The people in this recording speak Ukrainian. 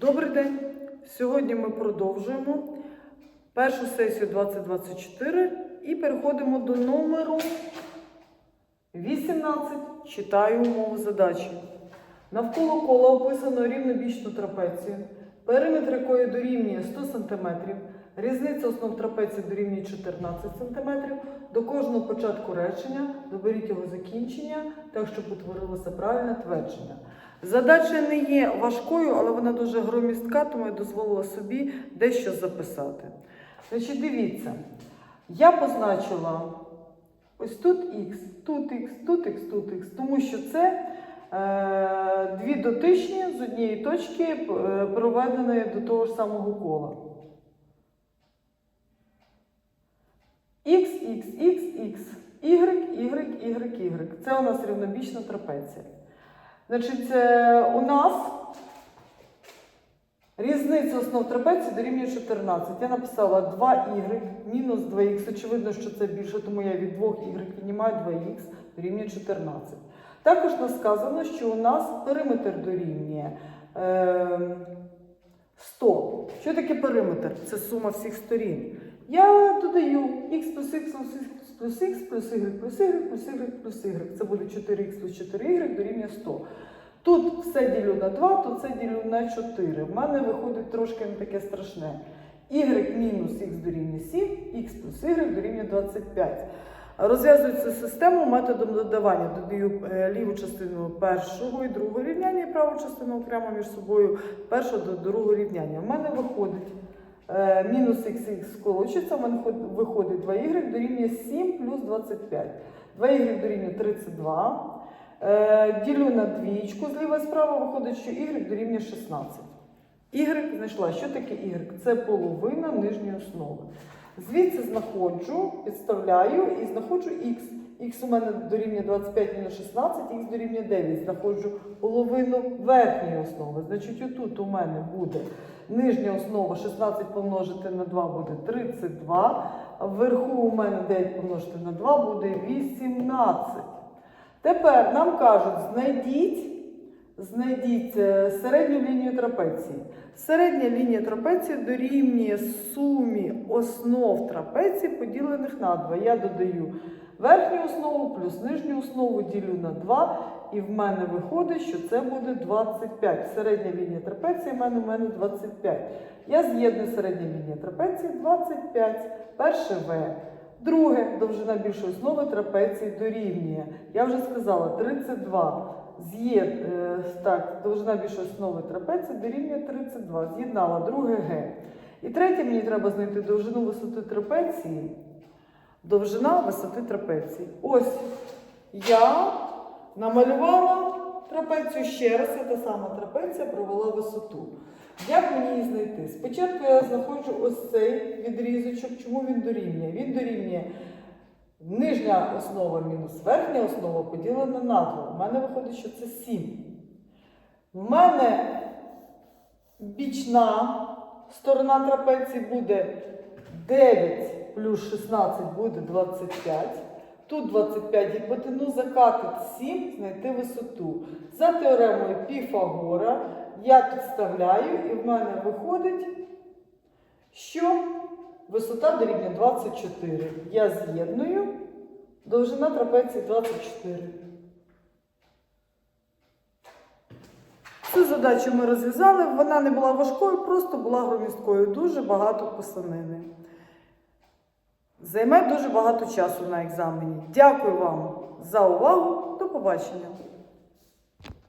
Добрий день! Сьогодні ми продовжуємо першу сесію 2024 і переходимо до номеру 18. Читаю умову задачі. Навколо кола описано рівнобічну трапецію, периметр якої дорівнює 100 см, різниця основ трапеції дорівнює 14 см. До кожного початку речення доберіть його закінчення, так щоб утворилося правильне твердження. Задача не є важкою, але вона дуже громістка, тому я дозволила собі дещо записати. Значить, дивіться, я позначила ось тут х, тут х, тут х, тут х, тому що це е, дві дотичні з однієї точки е, проведені до того ж самого кола. Х, х, х, х, y, y, y, y. Це у нас рівнобічна трапеція. Значить, е, у нас різниця основ трапеції дорівнює 14. Я написала 2y мінус 2х. Очевидно, що це більше, тому я від 2y віднімаю 2х дорівнює 14. Також нас сказано, що у нас периметр дорівнює е, 100. Що таке периметр? Це сума всіх сторін. Я додаю х плюс х плюс х плюс y плюс y плюс y плюс y. Це буде 4х плюс 4y дорівнює 100. Тут все ділю на 2, тут все ділю на 4. В мене виходить трошки не таке страшне. y мінус х дорівнює 7, х плюс y дорівнює 25. Розв'язується систему методом додавання. Додаю е, ліву частину першого і другого рівняння і праву частину окремо між собою першого до другого рівняння. В мене виходить мінус х мене виходить 2y дорівнює 7 плюс 25. 2y дорівнює 32. Е, ділю на двічку зліва і справа виходить, що y дорівнює 16. Y знайшла. Що таке y? Це половина нижньої основи. Звідси знаходжу, підставляю і знаходжу х. Х у мене дорівнює 25 мінус 16, х дорівнює 9. Знаходжу половину верхньої основи. Значить, отут у мене буде нижня основа 16 помножити на 2 буде 32. Вверху у мене 9 помножити на 2 буде 18. Тепер нам кажуть, знайдіть, знайдіть е, середню лінію трапеції. Середня лінія трапеції дорівнює сумі основ трапеції, поділених на 2. Я додаю верхню основу плюс нижню основу ділю на 2, і в мене виходить, що це буде 25. Середня лінія трапеції в мене, в мене 25. Я з'єдную середня лінія трапеції 25. Перше В. Друге, довжина більшої основи трапеції дорівнює. Я вже сказала 32. З'єд, е, так, довжина більшої основи трапеції дорівнює 32. З'єднала друге Г. І третє, мені треба знайти довжину висоти трапеції. Довжина висоти трапеції. Ось я намалювала трапецію ще раз, це та сама трапеція провела висоту. Як мені її знайти? Спочатку я знаходжу ось цей відрізочок. Чому він дорівнює? Він дорівнює нижня основа мінус верхня основа поділена на 2. У мене виходить, що це 7. В мене бічна сторона трапеції буде 9 плюс 16 буде 25. Тут 25 гіпотенуза, катет 7, знайти висоту. За теоремою Піфагора я підставляю і в мене виходить, що висота дорівнює 24. Я з'єдную, довжина трапеції 24. Цю задачу ми розв'язали, вона не була важкою, просто була громісткою. Дуже багато писанини. Займе дуже багато часу на екзамені. Дякую вам за увагу. До побачення.